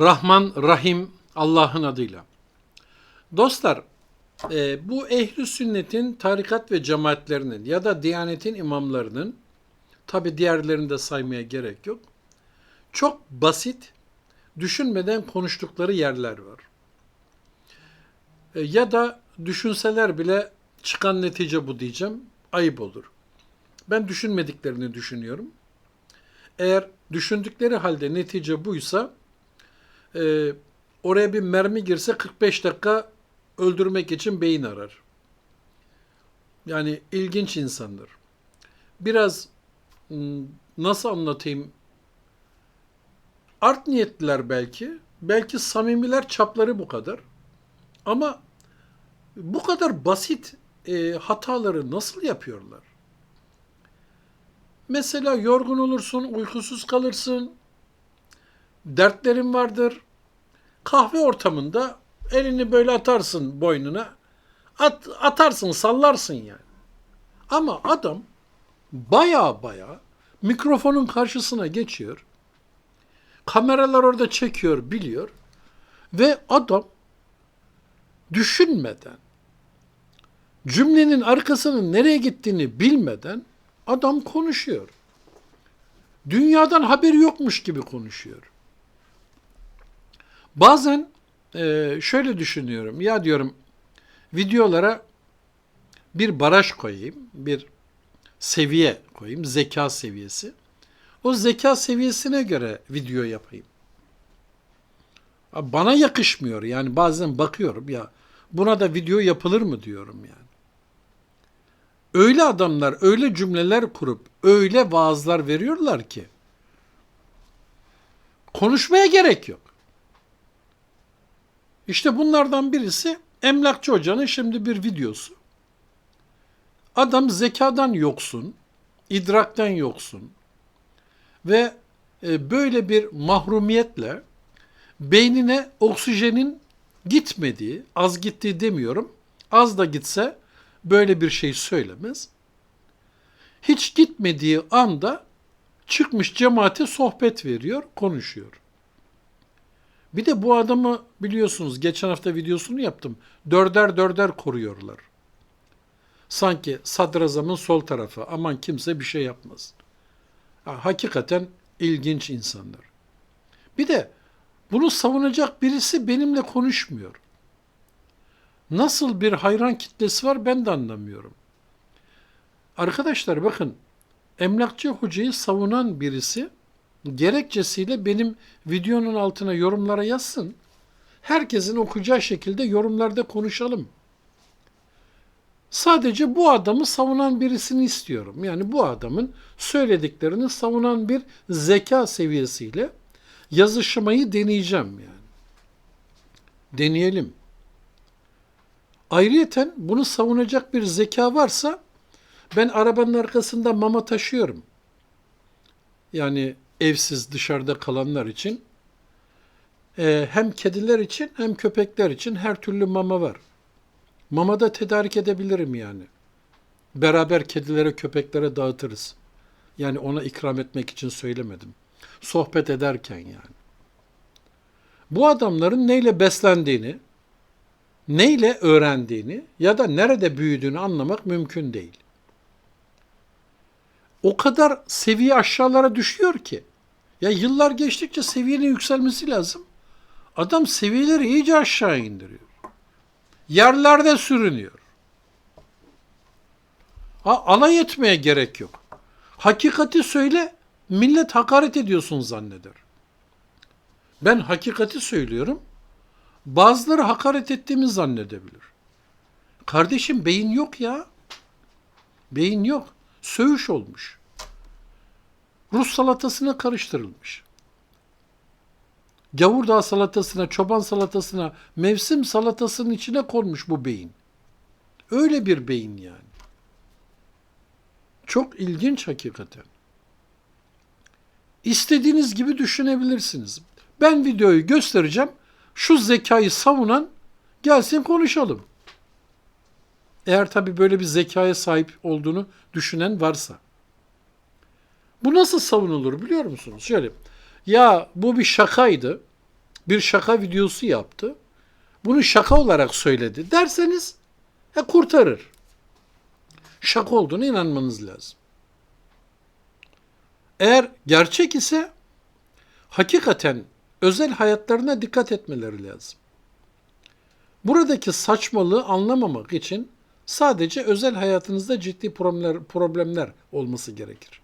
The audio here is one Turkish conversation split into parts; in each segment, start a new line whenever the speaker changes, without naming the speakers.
Rahman, Rahim Allah'ın adıyla. Dostlar, e, bu ehli sünnetin tarikat ve cemaatlerinin ya da diyanetin imamlarının, tabi diğerlerini de saymaya gerek yok, çok basit, düşünmeden konuştukları yerler var. E, ya da düşünseler bile çıkan netice bu diyeceğim, ayıp olur. Ben düşünmediklerini düşünüyorum. Eğer düşündükleri halde netice buysa, e, oraya bir mermi girse 45 dakika öldürmek için beyin arar. Yani ilginç insanlar. Biraz hmm, nasıl anlatayım? Art niyetliler belki. Belki samimiler çapları bu kadar. Ama bu kadar basit e, hataları nasıl yapıyorlar? Mesela yorgun olursun, uykusuz kalırsın, dertlerin vardır. Kahve ortamında elini böyle atarsın boynuna. At, atarsın, sallarsın yani. Ama adam baya baya mikrofonun karşısına geçiyor. Kameralar orada çekiyor, biliyor. Ve adam düşünmeden, cümlenin arkasının nereye gittiğini bilmeden adam konuşuyor. Dünyadan haberi yokmuş gibi konuşuyor. Bazen e, şöyle düşünüyorum. Ya diyorum videolara bir baraj koyayım, bir seviye koyayım, zeka seviyesi. O zeka seviyesine göre video yapayım. Bana yakışmıyor. Yani bazen bakıyorum ya buna da video yapılır mı diyorum yani. Öyle adamlar öyle cümleler kurup öyle vaazlar veriyorlar ki konuşmaya gerek yok. İşte bunlardan birisi Emlakçı Hoca'nın şimdi bir videosu. Adam zekadan yoksun, idrakten yoksun ve e, böyle bir mahrumiyetle beynine oksijenin gitmediği, az gittiği demiyorum, az da gitse böyle bir şey söylemez. Hiç gitmediği anda çıkmış cemaate sohbet veriyor, konuşuyor. Bir de bu adamı biliyorsunuz geçen hafta videosunu yaptım. Dörder dörder koruyorlar. Sanki sadrazamın sol tarafı aman kimse bir şey yapmaz. Ha, hakikaten ilginç insanlar. Bir de bunu savunacak birisi benimle konuşmuyor. Nasıl bir hayran kitlesi var ben de anlamıyorum. Arkadaşlar bakın emlakçı hocayı savunan birisi gerekçesiyle benim videonun altına yorumlara yazsın. Herkesin okuyacağı şekilde yorumlarda konuşalım. Sadece bu adamı savunan birisini istiyorum. Yani bu adamın söylediklerini savunan bir zeka seviyesiyle yazışmayı deneyeceğim yani. Deneyelim. Ayrıyeten bunu savunacak bir zeka varsa ben arabanın arkasında mama taşıyorum. Yani evsiz dışarıda kalanlar için e, hem kediler için hem köpekler için her türlü mama var. Mama da tedarik edebilirim yani. Beraber kedilere köpeklere dağıtırız. Yani ona ikram etmek için söylemedim. Sohbet ederken yani. Bu adamların neyle beslendiğini, neyle öğrendiğini ya da nerede büyüdüğünü anlamak mümkün değil. O kadar seviye aşağılara düşüyor ki. Ya yıllar geçtikçe seviyenin yükselmesi lazım. Adam seviyeleri iyice aşağı indiriyor. Yerlerde sürünüyor. Ha, alay etmeye gerek yok. Hakikati söyle, millet hakaret ediyorsun zanneder. Ben hakikati söylüyorum, bazıları hakaret ettiğimi zannedebilir. Kardeşim beyin yok ya. Beyin yok. Söğüş olmuş. Rus salatasına karıştırılmış. Gavurdağ salatasına, çoban salatasına, mevsim salatasının içine konmuş bu beyin. Öyle bir beyin yani. Çok ilginç hakikaten. İstediğiniz gibi düşünebilirsiniz. Ben videoyu göstereceğim. Şu zekayı savunan gelsin konuşalım. Eğer tabii böyle bir zekaya sahip olduğunu düşünen varsa. Bu nasıl savunulur biliyor musunuz? Şöyle, ya bu bir şakaydı. bir şaka videosu yaptı. Bunu şaka olarak söyledi derseniz e, kurtarır. Şaka olduğunu inanmanız lazım. Eğer gerçek ise hakikaten özel hayatlarına dikkat etmeleri lazım. Buradaki saçmalığı anlamamak için sadece özel hayatınızda ciddi problemler, problemler olması gerekir.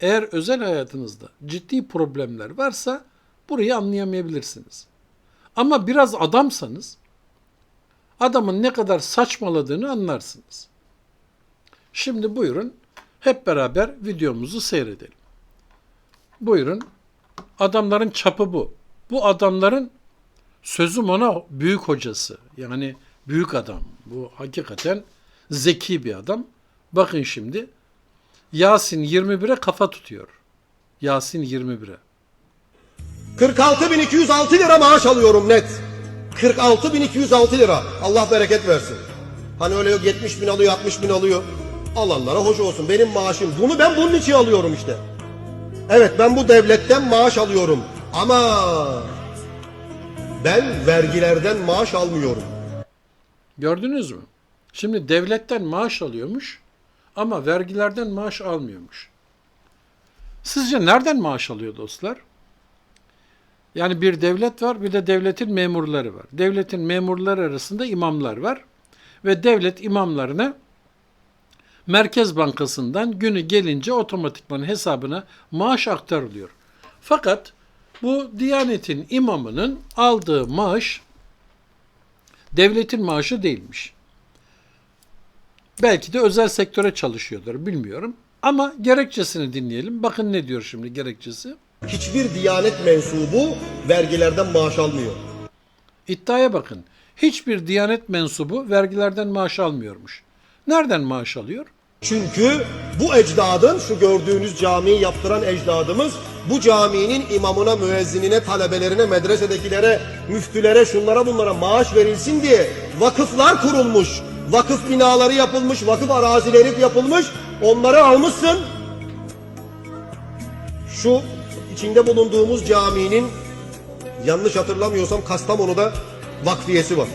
Eğer özel hayatınızda ciddi problemler varsa burayı anlayamayabilirsiniz. Ama biraz adamsanız adamın ne kadar saçmaladığını anlarsınız. Şimdi buyurun hep beraber videomuzu seyredelim. Buyurun. Adamların çapı bu. Bu adamların sözüm ona büyük hocası. Yani büyük adam. Bu hakikaten zeki bir adam. Bakın şimdi Yasin 21'e kafa tutuyor. Yasin 21'e.
46.206 lira maaş alıyorum net. 46.206 lira. Allah bereket versin. Hani öyle yok 70 bin alıyor 60 bin alıyor. Alanlara hoş olsun. Benim maaşım. Bunu ben bunun için alıyorum işte. Evet ben bu devletten maaş alıyorum. Ama ben vergilerden maaş almıyorum.
Gördünüz mü? Şimdi devletten maaş alıyormuş ama vergilerden maaş almıyormuş. Sizce nereden maaş alıyor dostlar? Yani bir devlet var, bir de devletin memurları var. Devletin memurları arasında imamlar var ve devlet imamlarına Merkez Bankası'ndan günü gelince otomatikman hesabına maaş aktarılıyor. Fakat bu Diyanet'in imamının aldığı maaş devletin maaşı değilmiş. Belki de özel sektöre çalışıyordur bilmiyorum. Ama gerekçesini dinleyelim. Bakın ne diyor şimdi gerekçesi.
Hiçbir diyanet mensubu vergilerden maaş almıyor.
İddiaya bakın. Hiçbir diyanet mensubu vergilerden maaş almıyormuş. Nereden maaş alıyor?
Çünkü bu ecdadın, şu gördüğünüz camiyi yaptıran ecdadımız, bu caminin imamına, müezzinine, talebelerine, medresedekilere, müftülere, şunlara bunlara maaş verilsin diye vakıflar kurulmuş. Vakıf binaları yapılmış, vakıf arazileri yapılmış. Onları almışsın. Şu içinde bulunduğumuz caminin yanlış hatırlamıyorsam Kastamonu'da vakfiyesi var.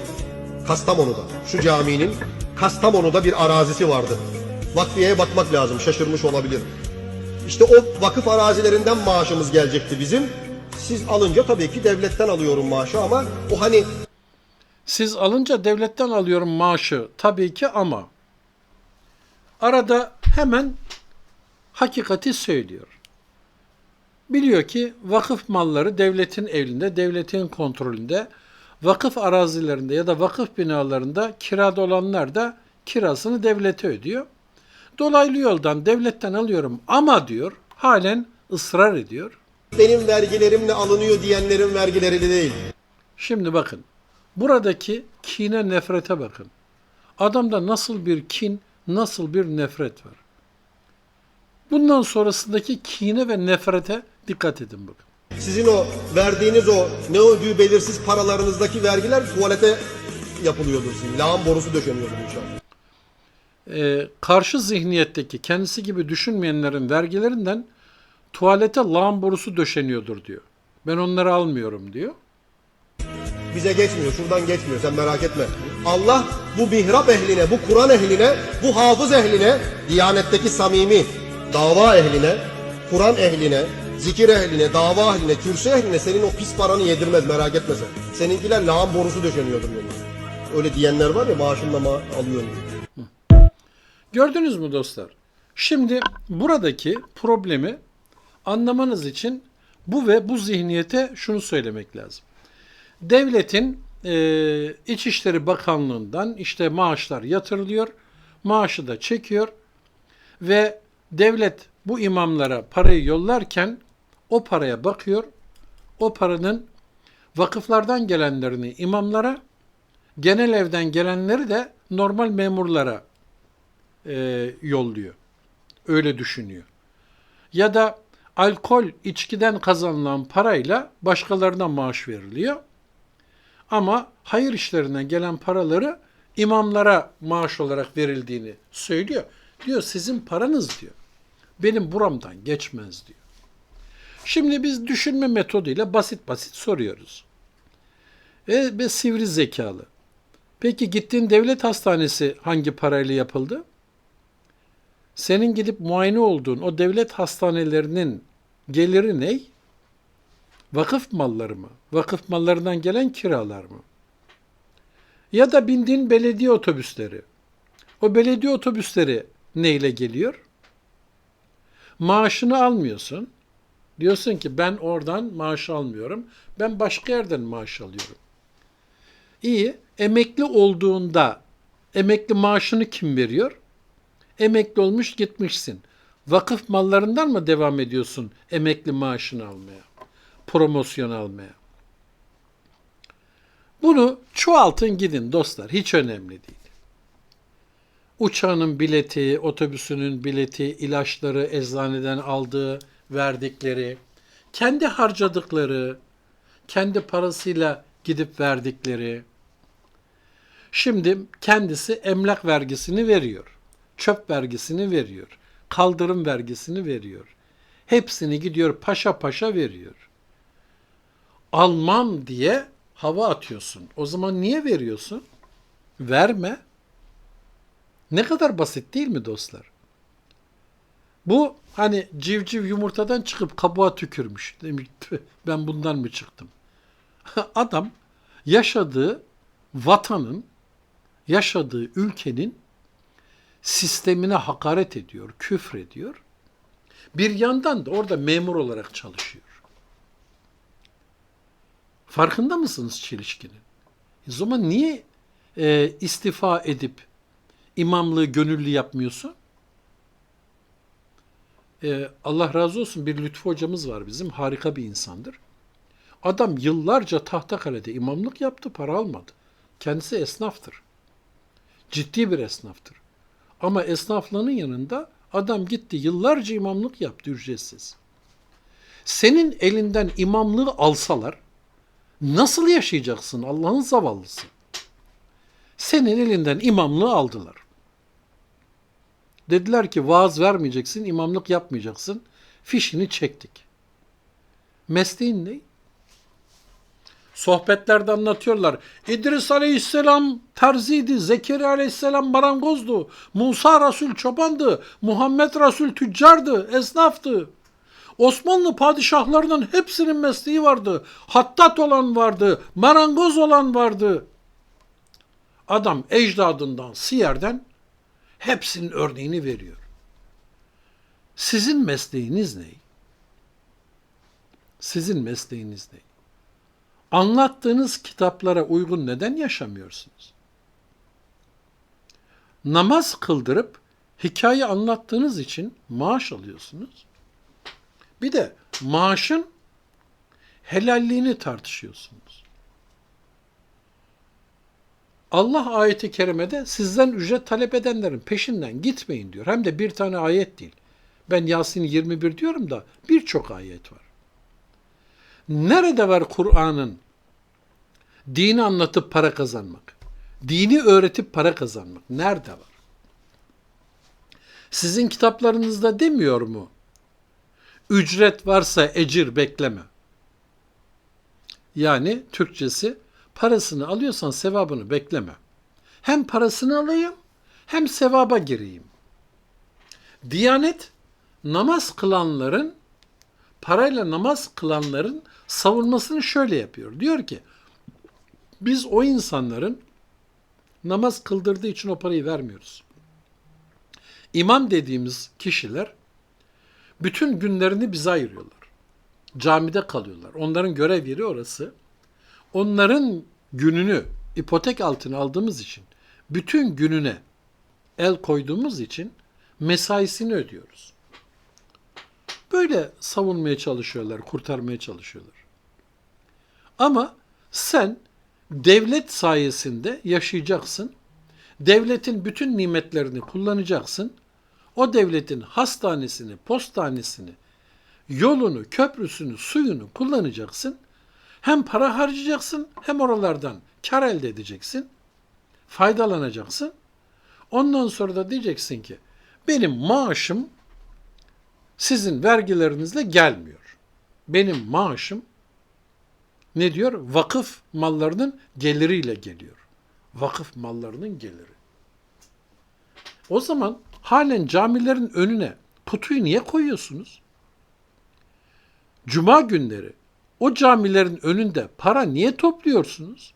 Kastamonu'da. Şu caminin Kastamonu'da bir arazisi vardı. Vakfiyeye bakmak lazım. Şaşırmış olabilir. İşte o vakıf arazilerinden maaşımız gelecekti bizim. Siz alınca tabii ki devletten alıyorum maaşı ama o hani
Siz alınca devletten alıyorum maaşı tabii ki ama arada hemen hakikati söylüyor. Biliyor ki vakıf malları devletin elinde, devletin kontrolünde, vakıf arazilerinde ya da vakıf binalarında kirada olanlar da kirasını devlete ödüyor. Dolaylı yoldan devletten alıyorum ama diyor, halen ısrar ediyor.
benim vergilerimle alınıyor diyenlerin vergileri değil.
Şimdi bakın. Buradaki kine nefrete bakın. Adamda nasıl bir kin, nasıl bir nefret var. Bundan sonrasındaki kine ve nefrete dikkat edin bakın.
Sizin o verdiğiniz o ne ödüğü belirsiz paralarınızdaki vergiler tuvalete yapılıyordur sizin. Lağım borusu döşeniyordur inşallah.
Ee, karşı zihniyetteki kendisi gibi düşünmeyenlerin vergilerinden tuvalete lağım borusu döşeniyordur diyor. Ben onları almıyorum diyor.
Bize geçmiyor, şuradan geçmiyor sen merak etme. Allah bu mihrap ehline, bu Kur'an ehline, bu hafız ehline, diyanetteki samimi dava ehline, Kur'an ehline, zikir ehline, dava ehline, kürsü ehline senin o pis paranı yedirmez merak etme sen. Seninkiler lağım borusu döşeniyordur yoluna. Öyle diyenler var ya maaşımla ma alıyorum.
Gördünüz mü dostlar? Şimdi buradaki problemi anlamanız için bu ve bu zihniyete şunu söylemek lazım. Devletin e, İçişleri Bakanlığı'ndan işte maaşlar yatırılıyor, maaşı da çekiyor ve devlet bu imamlara parayı yollarken o paraya bakıyor, o paranın vakıflardan gelenlerini imamlara, genel evden gelenleri de normal memurlara e, yolluyor. Öyle düşünüyor. Ya da alkol, içkiden kazanılan parayla başkalarına maaş veriliyor. Ama hayır işlerine gelen paraları imamlara maaş olarak verildiğini söylüyor. Diyor sizin paranız diyor. Benim buramdan geçmez diyor. Şimdi biz düşünme metoduyla basit basit soruyoruz. E, ve sivri zekalı. Peki gittiğin devlet hastanesi hangi parayla yapıldı? Senin gidip muayene olduğun o devlet hastanelerinin geliri ne? Vakıf malları mı? Vakıf mallarından gelen kiralar mı? Ya da bindiğin belediye otobüsleri. O belediye otobüsleri neyle geliyor? Maaşını almıyorsun. Diyorsun ki ben oradan maaş almıyorum. Ben başka yerden maaş alıyorum. İyi. Emekli olduğunda emekli maaşını kim veriyor? Emekli olmuş gitmişsin. Vakıf mallarından mı devam ediyorsun emekli maaşını almaya? Promosyon almaya? Bunu çoğaltın gidin dostlar. Hiç önemli değil. Uçağının bileti, otobüsünün bileti, ilaçları eczaneden aldığı, verdikleri, kendi harcadıkları, kendi parasıyla gidip verdikleri. Şimdi kendisi emlak vergisini veriyor. Çöp vergisini veriyor. Kaldırım vergisini veriyor. Hepsini gidiyor paşa paşa veriyor. Almam diye hava atıyorsun. O zaman niye veriyorsun? Verme. Ne kadar basit değil mi dostlar? Bu hani civciv yumurtadan çıkıp kabuğa tükürmüş. "Tüh, ben bundan mı çıktım? Adam yaşadığı vatanın, yaşadığı ülkenin sistemine hakaret ediyor, küfrediyor. Bir yandan da orada memur olarak çalışıyor. Farkında mısınız çelişkinin? O zaman niye e, istifa edip imamlığı gönüllü yapmıyorsun? E, Allah razı olsun bir Lütfü hocamız var bizim. Harika bir insandır. Adam yıllarca Tahtakale'de imamlık yaptı, para almadı. Kendisi esnaftır. Ciddi bir esnaftır. Ama esnaflığının yanında adam gitti yıllarca imamlık yaptı ücretsiz. Senin elinden imamlığı alsalar nasıl yaşayacaksın Allah'ın zavallısı? Senin elinden imamlığı aldılar. Dediler ki vaaz vermeyeceksin, imamlık yapmayacaksın. Fişini çektik. Mesleğin ne? Sohbetlerde anlatıyorlar. İdris Aleyhisselam terziydi, Zekeriya Aleyhisselam marangozdu, Musa Resul çobandı, Muhammed Resul tüccardı, esnaftı. Osmanlı padişahlarının hepsinin mesleği vardı. Hattat olan vardı, marangoz olan vardı. Adam ecdadından, siyerden hepsinin örneğini veriyor. Sizin mesleğiniz ne? Sizin mesleğiniz ne? Anlattığınız kitaplara uygun neden yaşamıyorsunuz? Namaz kıldırıp hikaye anlattığınız için maaş alıyorsunuz. Bir de maaşın helalliğini tartışıyorsunuz. Allah ayeti kerimede sizden ücret talep edenlerin peşinden gitmeyin diyor. Hem de bir tane ayet değil. Ben Yasin 21 diyorum da birçok ayet var. Nerede var Kur'an'ın dini anlatıp para kazanmak? Dini öğretip para kazanmak nerede var? Sizin kitaplarınızda demiyor mu? Ücret varsa ecir bekleme. Yani Türkçesi parasını alıyorsan sevabını bekleme. Hem parasını alayım hem sevaba gireyim. Diyanet namaz kılanların parayla namaz kılanların savunmasını şöyle yapıyor. Diyor ki biz o insanların namaz kıldırdığı için o parayı vermiyoruz. İmam dediğimiz kişiler bütün günlerini bize ayırıyorlar. Camide kalıyorlar. Onların görev yeri orası. Onların gününü ipotek altına aldığımız için, bütün gününe el koyduğumuz için mesaisini ödüyoruz. Böyle savunmaya çalışıyorlar, kurtarmaya çalışıyorlar. Ama sen devlet sayesinde yaşayacaksın. Devletin bütün nimetlerini kullanacaksın. O devletin hastanesini, postanesini, yolunu, köprüsünü, suyunu kullanacaksın. Hem para harcayacaksın hem oralardan kar elde edeceksin. Faydalanacaksın. Ondan sonra da diyeceksin ki benim maaşım sizin vergilerinizle gelmiyor. benim maaşım ne diyor? Vakıf mallarının geliriyle geliyor. Vakıf mallarının geliri. O zaman halen camilerin önüne putuyu niye koyuyorsunuz? Cuma günleri o camilerin önünde para niye topluyorsunuz?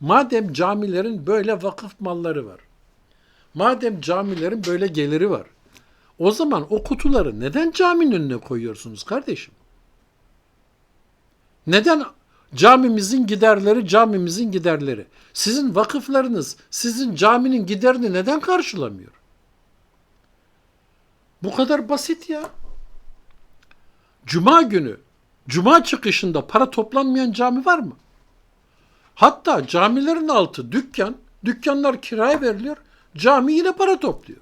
Madem camilerin böyle vakıf malları var. Madem camilerin böyle geliri var. O zaman o kutuları neden caminin önüne koyuyorsunuz kardeşim? Neden camimizin giderleri camimizin giderleri? Sizin vakıflarınız sizin caminin giderini neden karşılamıyor? Bu kadar basit ya. Cuma günü, cuma çıkışında para toplanmayan cami var mı? Hatta camilerin altı dükkan, dükkanlar kiraya veriliyor, cami yine para topluyor.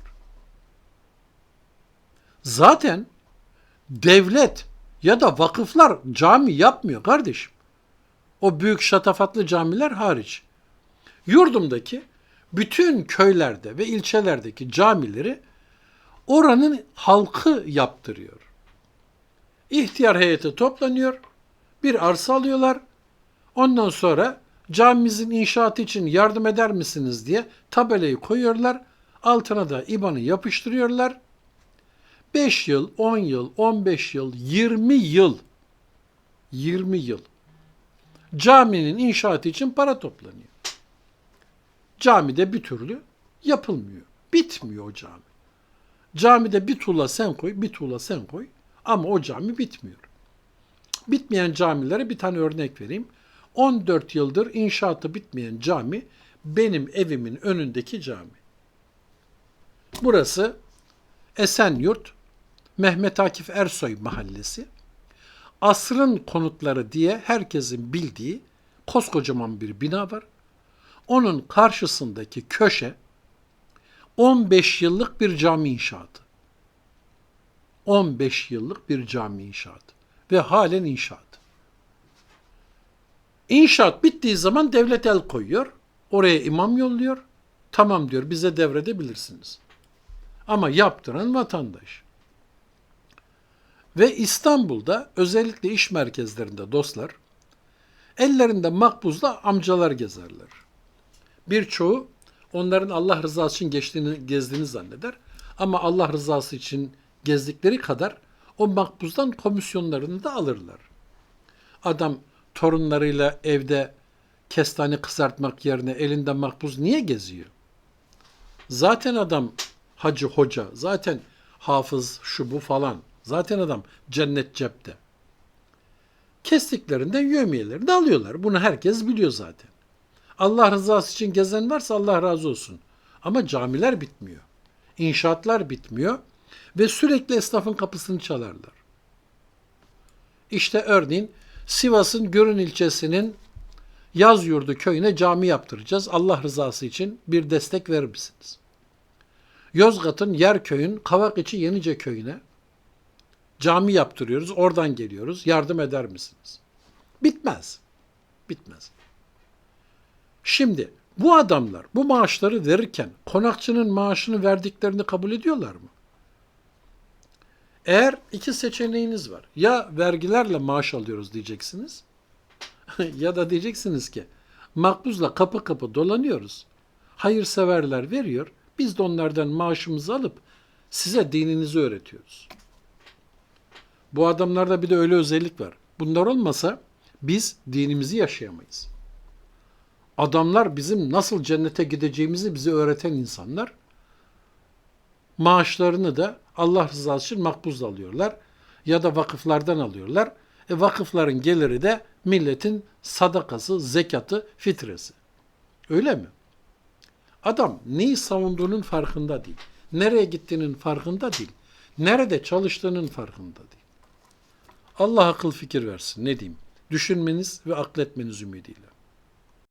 Zaten devlet ya da vakıflar cami yapmıyor kardeşim. O büyük şatafatlı camiler hariç. Yurdumdaki bütün köylerde ve ilçelerdeki camileri oranın halkı yaptırıyor. İhtiyar heyeti toplanıyor, bir arsa alıyorlar. Ondan sonra camimizin inşaatı için yardım eder misiniz diye tabelayı koyuyorlar. Altına da IBAN'ı yapıştırıyorlar. 5 yıl, 10 yıl, 15 yıl, 20 yıl 20 yıl caminin inşaatı için para toplanıyor. Camide bir türlü yapılmıyor. Bitmiyor o cami. Camide bir tuğla sen koy, bir tuğla sen koy ama o cami bitmiyor. Bitmeyen camilere bir tane örnek vereyim. 14 yıldır inşaatı bitmeyen cami benim evimin önündeki cami. Burası Esenyurt, Mehmet Akif Ersoy mahallesi. Asrın konutları diye herkesin bildiği koskocaman bir bina var. Onun karşısındaki köşe 15 yıllık bir cami inşaatı. 15 yıllık bir cami inşaatı ve halen inşaat. İnşaat bittiği zaman devlet el koyuyor. Oraya imam yolluyor. Tamam diyor bize devredebilirsiniz. Ama yaptıran vatandaş. Ve İstanbul'da özellikle iş merkezlerinde dostlar ellerinde makbuzla amcalar gezerler. Birçoğu onların Allah rızası için geçtiğini, gezdiğini zanneder. Ama Allah rızası için gezdikleri kadar o makbuzdan komisyonlarını da alırlar. Adam torunlarıyla evde kestane kızartmak yerine elinde makbuz niye geziyor? Zaten adam hacı hoca, zaten hafız şu bu falan. Zaten adam cennet cepte. Kestiklerinde yövmiyelerini alıyorlar. Bunu herkes biliyor zaten. Allah rızası için gezen varsa Allah razı olsun. Ama camiler bitmiyor. İnşaatlar bitmiyor ve sürekli esnafın kapısını çalarlar. İşte örneğin Sivas'ın Görün ilçesinin Yaz Yurdu köyüne cami yaptıracağız. Allah rızası için bir destek verir misiniz? Yozgat'ın Yerköy'ün Kavakiçi Yenice köyüne cami yaptırıyoruz. Oradan geliyoruz. Yardım eder misiniz? Bitmez. Bitmez. Şimdi bu adamlar bu maaşları verirken konakçının maaşını verdiklerini kabul ediyorlar mı? Eğer iki seçeneğiniz var. Ya vergilerle maaş alıyoruz diyeceksiniz. ya da diyeceksiniz ki makbuzla kapı kapı dolanıyoruz. Hayırseverler veriyor. Biz de onlardan maaşımızı alıp size dininizi öğretiyoruz. Bu adamlarda bir de öyle özellik var. Bunlar olmasa biz dinimizi yaşayamayız. Adamlar bizim nasıl cennete gideceğimizi bize öğreten insanlar. Maaşlarını da Allah rızası için makbuzla alıyorlar ya da vakıflardan alıyorlar. E vakıfların geliri de milletin sadakası, zekatı, fitresi. Öyle mi? Adam neyi savunduğunun farkında değil. Nereye gittiğinin farkında değil. Nerede çalıştığının farkında değil. Allah akıl fikir versin. Ne diyeyim? Düşünmeniz ve akletmeniz ümidiyle.